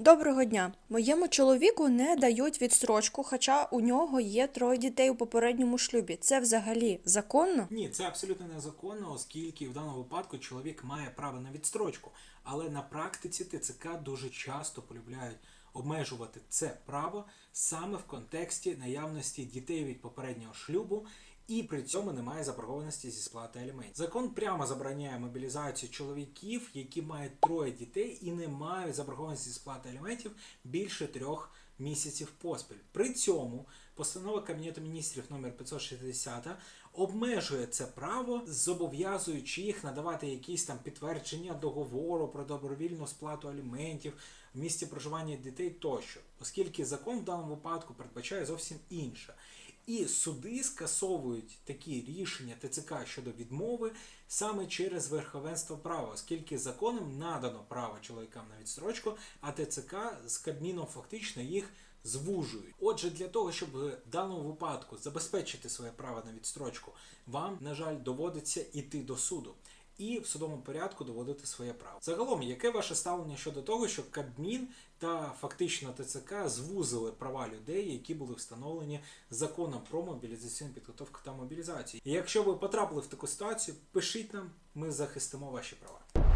Доброго дня. Моєму чоловіку не дають відстрочку, хоча у нього є троє дітей у попередньому шлюбі. Це взагалі законно? Ні, це абсолютно незаконно, оскільки в даному випадку чоловік має право на відстрочку. Але на практиці ТЦК дуже часто полюбляють обмежувати це право саме в контексті наявності дітей від попереднього шлюбу. І при цьому немає заборгованості зі сплати аліментів. Закон прямо забороняє мобілізацію чоловіків, які мають троє дітей і не мають заборгованості зі сплати аліментів більше трьох місяців поспіль. При цьому постанова Кабінету міністрів номер 560 обмежує це право, зобов'язуючи їх надавати якісь там підтвердження договору про добровільну сплату аліментів в місці проживання дітей тощо, оскільки закон в даному випадку передбачає зовсім інше. І суди скасовують такі рішення ТЦК щодо відмови саме через верховенство права, оскільки законом надано право чоловікам на відстрочку, а ТЦК з Кабміном фактично їх звужують. Отже, для того, щоб в даному випадку забезпечити своє право на відстрочку, вам, на жаль, доводиться іти до суду. І в судовому порядку доводити своє право. Загалом, яке ваше ставлення щодо того, що Кабмін та фактично ТЦК звузили права людей, які були встановлені законом про мобілізаційну підготовку та мобілізацію? І якщо ви потрапили в таку ситуацію, пишіть нам, ми захистимо ваші права.